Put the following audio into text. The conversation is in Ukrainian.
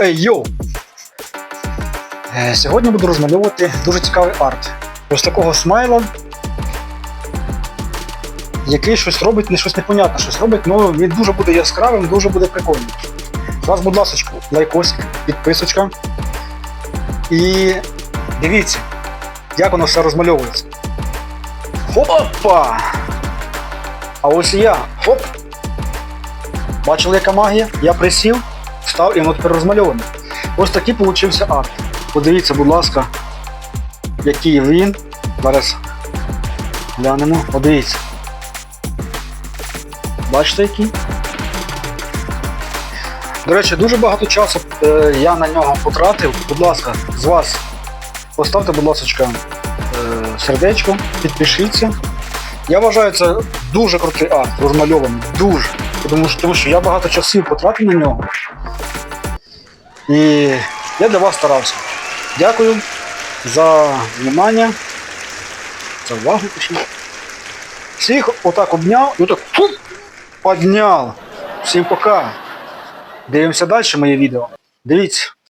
Ей, йоу! Е, Сьогодні буду розмальовувати дуже цікавий арт. Ось такого смайла, який щось робить, не щось непонятне, щось робить, але він дуже буде яскравим, дуже буде прикольним. Вас, будь ласка, лайкосик, підписочка. І дивіться, як воно все розмальовується. Хопа! А ось і я. Хоп! Бачили, яка магія? Я присів, встав і воно тепер розмальоване. Ось такий получився арт. Подивіться, будь ласка, який він. Зараз глянемо. Подивіться. Бачите який? До речі, дуже багато часу е, я на нього потратив. Будь ласка, з вас поставте, будь ласка, е, сердечко, підпишіться. Я вважаю, це дуже крутий арт, розмальований. Дуже. Тому що, тому що я багато часів потратив на нього. І я для вас старався. Дякую за внимання, за увагу. Всіх отак обняв і отак фу, підняв. Всім пока. Дивимося далі моє відео. Дивіться.